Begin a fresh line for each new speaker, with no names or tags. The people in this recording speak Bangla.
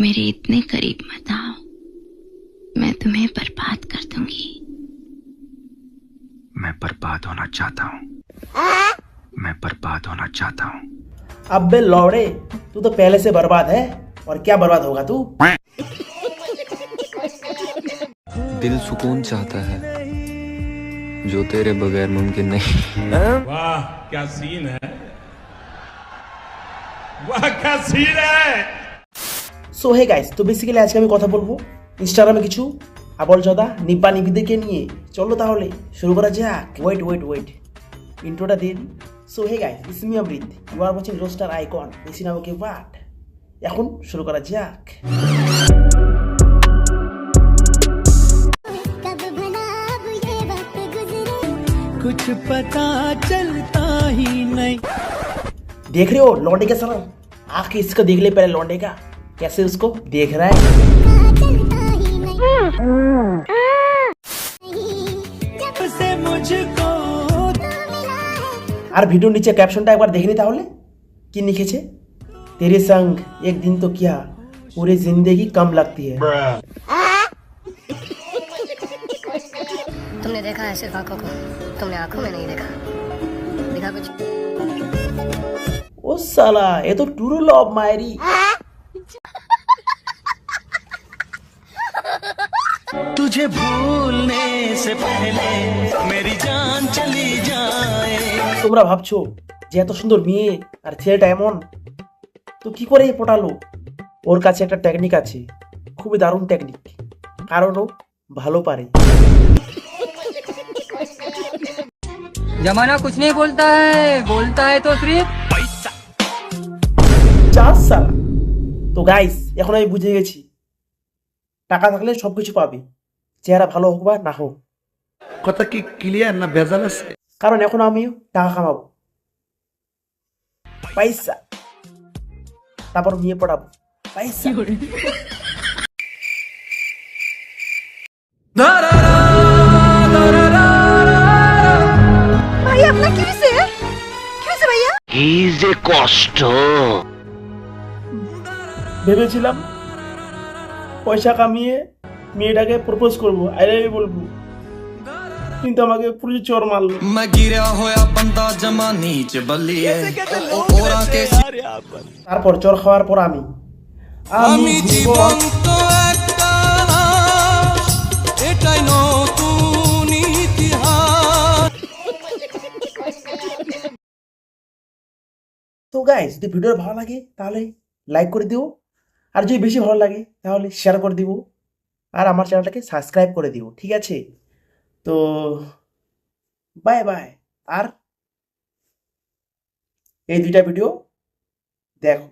मेरे इतने करीब मत आओ। मैं तुम्हें बर्बाद कर दूँगी।
मैं बर्बाद होना चाहता हूँ। मैं बर्बाद होना चाहता हूँ।
अबे लौड़े तू तो पहले से बर्बाद है और क्या बर्बाद होगा तू?
दिल सुकून चाहता है जो तेरे बगैर मुमकिन नहीं।
वाह क्या सीन है? वाह क्या सीन है?
সো হে গাইস তো বেসিক্যালি আজকে আমি কথা বলবো ইনস্টাগ্রামে কিছু আবল চদা নিব্বা নিবিদেরকে নিয়ে চলো তাহলে শুরু করা যাক ওয়েট ওয়েট ওয়েট ইন্ট্রোটা দিয়ে দিই so hey guys it's me Amrit you are watching roaster icon বেশি না ওকে বাট এখন শুরু করা যাক
कब भला अब ये वक्त गुजरे
कुछ पता चलता ही नहीं
देख रहे हो लौंडे का सलाम आँख इसका देख ले पहले लौंडे का कैसे उसको देख रहा है
चलता ही नहीं जब
से मुझको
मिला है
আর ভিডিও নিচে ক্যাপশনটা একবার দেখে নি তাহলে কি লিখেছে তেরে संग एक दिन तो क्या पूरी जिंदगी कम लगती है
तुमने देखा है सिर्फ आंखों को तुमने आंखों में नहीं देखा दिखा कुछ
ও সালা এ তো টুরু লব মায়েরি
तुझे भूलने से पहले मेरी जान चली जाए
তোমরা ভাবছো যে এত সুন্দর মেয়ে আর ছেলেটা এমন তো কি করে পটালো ওর কাছে একটা টেকনিক আছে খুবই দারুণ টেকনিক কারণ ও ভালো পারে
जमाना कुछ नहीं बोलता है बोलता है तो सिर्फ
চাষ সালা তো গাইস এখন আমি বুঝে গেছি টাকা থাকলে সব কিছু পাবে চেহারা ভালো হোক বা না হোক।
কথা কি ক্লিয়ার না ভেজাল আছে?
কারণ এখন আমিও টাকা কামাবো। পয়সা। তারপর নিয়ে পড়াবো। পয়সা। ভেবেছিলাম পয়সা কামিয়ে মেয়েটাকে প্রপোজ করব আরে বলব। কিন্তু আমাকে পুরো চোর মারলো। তারপর চোর খাওয়ার পর আমি আমি জীবন
তো একটা এটাই নতুন
তো গাইস যদি ভিডিও ভালো লাগে তাহলে লাইক করে দিও। আর যদি বেশি ভালো লাগে তাহলে শেয়ার করে দিবো আর আমার চ্যানেলটাকে সাবস্ক্রাইব করে দিও, ঠিক আছে? তো বাই বাই আর এই দুইটা ভিডিও দেখো।